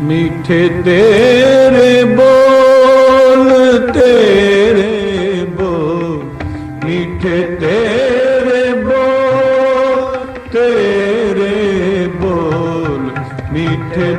ਮੀਠੇ ਤੇਰੇ ਬੋਲ ਤੇਰੇ ਬੋਲ ਮੀਠੇ ਤੇਰੇ ਬੋਲ ਤੇਰੇ ਬੋਲ ਮੀਠੇ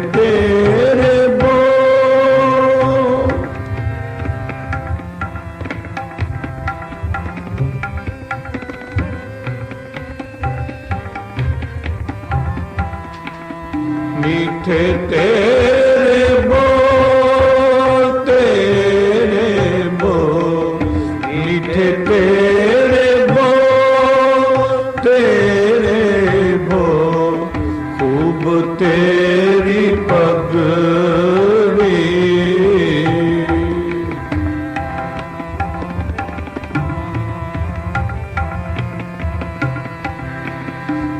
ਮੀਠੇ ਤੇਰੇ ਬੋਲ ਤੇਰੇ ਬੋਲ ਮੀਠੇ ਤੇਰੇ ਬੋਲ ਤੇਰੇ ਬੋਲ ਖੂਬ ਤੇਰੀ ਪਗੜੀ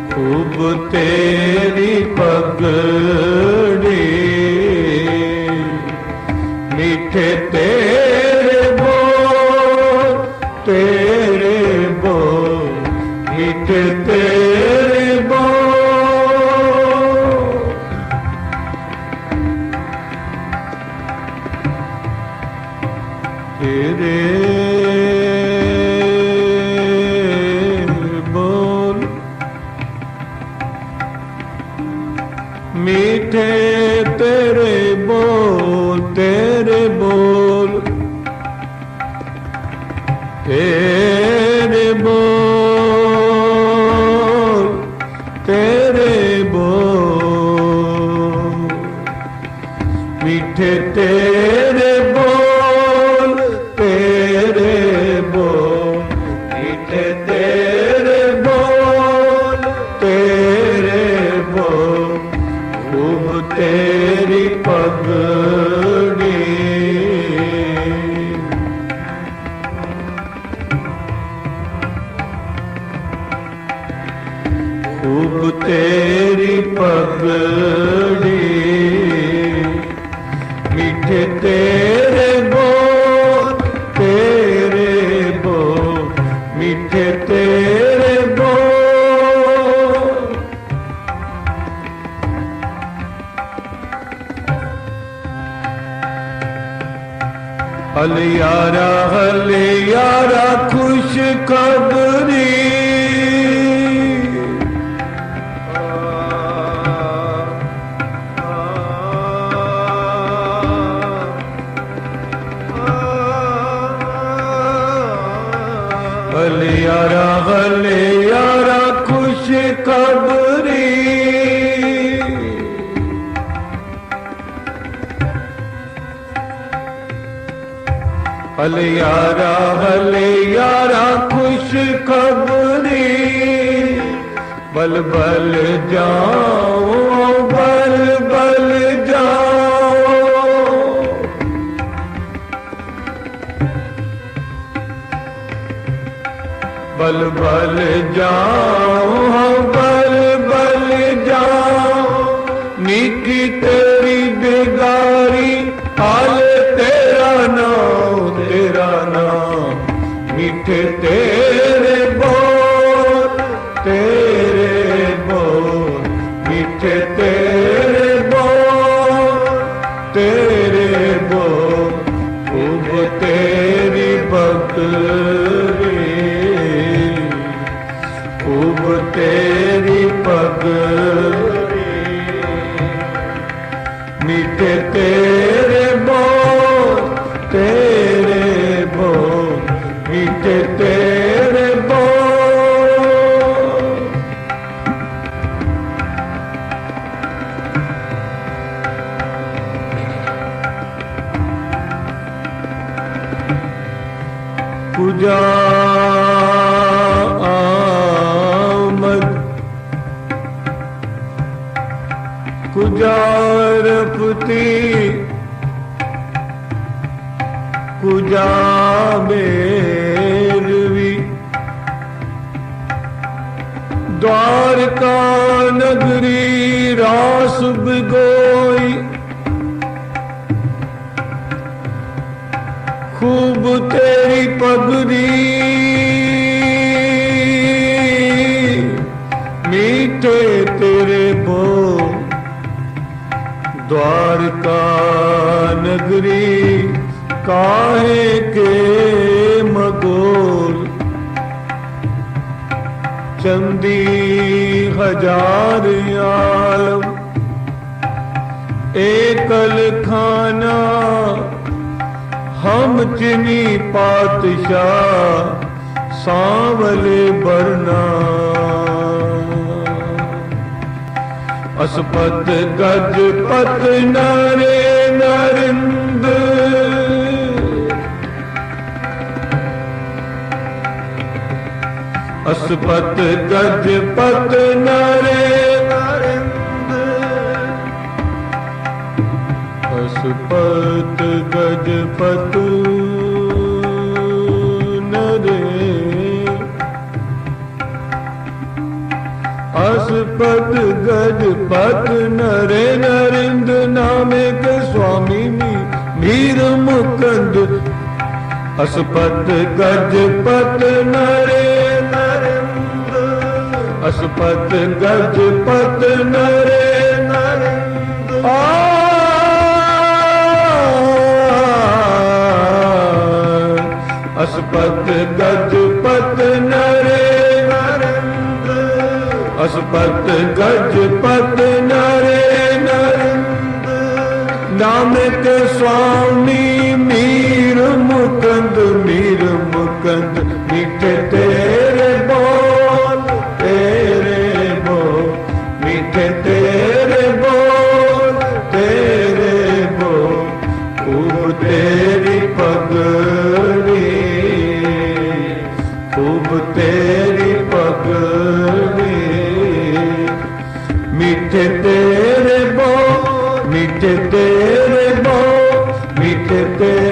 ਖੂਬ ਤੇਰੀ ਪਗੜੀ ਮਿੱਠੇ ਤੇਰੇ ਬੋਲ ਤੇਰੇ ਬੋਲ ਮਿੱਠੇ ਤੇਰੇ ਬੋਲ ਤੇਰੇ ਬੋਲ ਮੀਠੇ ਤੇਰੇ ਬੋਲ ਤੇਰੇ ਬੋਲ ਤੇਰੇ ਬੋਲ। ਮਿੱਠੇ ਤੇਰੇ ਬੋਲ ਤੇਰੇ ਬੋਲ। ਮਿੱਠੇ ਤੇਰੇ ਬੋਲ ਤੇਰੇ ਬੋਲ। ਖੂਬ ਤੇਰੀ ਪਗ ਤੇਰੀ ਪਗੜੀ ਮਿੱਠੇ ਤੇਰੇ ਬੋਲ ਤੇਰੇ ਬੋਲ ਮਿੱਠੇ ਤੇਰੇ ਬੋਲ। ਹਲਿਆਰਾ ਹਲਿਆਰਾ ਖੁਸ਼ ਖਬਰੀ ਹਲਿਆਰਾ ਹਲਿਆਰਾ ਖੁਸ਼ ਖਬਰੀ ਭਲ ਯਾਰਾ ਹਲੇ ਹਲਿਆਰਾ ਖੁਸ਼ ਖਬਰੀ ਬਲ ਬਲ ਜਾਓ ਬਲ ਬਲ ਜਾਓ ਬਲ ਬਲ ਜਾਓ ਨਿੱਕੀ ਤੇਰੀ ਬਿਗਾਰੀ, ਹਾਲ ਤੇਰਾ ਨਾਮ ਤੇਰਾ ਨਾਮ। ਮਿੱਠੇ ਤੇਰੇ ਬੋਲ ਤੇਰੇ ਬੋਲ। ਮਿੱਠੇ ਤੇਰੇ ਬੋਲ ਤੇਰੇ ਬੋਲ। ਖੂਬ ਤੇਰੀ ਬਕਰੀ ਮਿੱਠੇ ਤੇਰੇ ਬੋਲ ਤੇਰੇ ਬੋਲ ਮਿੱਠੇ ਤੇਰੇ ਬੋਲ। ਪੂਜਾ ਕੁਜਾਰਪਤੀ ਕੁਜਾ ਮੇਰਵੀ ਦਵਾਰਕਾ ਨਗਰੀ ਰਾਸ ਬਿਗੋਈ ਖੂਬ ਤੇਰੀ ਪਗੜੀ द्वारका नगरी काहे के मगोल चंदी हजार आलम एकल खाना हम चिनी पातशाह सांवले बरना ਅਸਪਤ ਗਜਪਤ ਨਰੇ ਨਰਿੰਦ। ਅਸਪਤ ਗਜਪਤ ਨਰੇ ਨਰਿੰਦ। ਅਸਪਤ ਗਜਪਤ ਪਦ ਗਜ ਪਦ ਨਰੇ ਨਰਿੰਦ ਨਾਮੇ ਕੇ ਸੁਆਮੀ ਮੀ ਵੀਰ ਮੁਕੰਦ ਅਸਪਦ ਗਜ ਪਦ ਨਰੇ ਨਰਿੰਦ ਅਸਪਦ ਗਜ ਪਦ ਨਰੇ ਨਰਿੰਦ ਆ ਨਾਮਿਤ ਸੁਆਮੀ ਨੀਰ ਮੁਕੰਦ ਨੀਰ ਮੁਕੰਦ, ਮਿੱਠੇ ਤੇਰੇ ਬੋਲ ਤੇਰੇ ਬੋਲ, ਮਿੱਠੇ ਤੇਰੇ ਬੋਲ ਤੇਰੇ ਬੋਲ ਖੂਬ ਤੇਰੀ ਪਗੜੀ ਖੂਬ ਤੇਰੀ ਪਗੜੀ, ਮਿੱਠੇ ਤੇਰੇ ਬੋ मीठे तेरे बो मीठे तेरे बो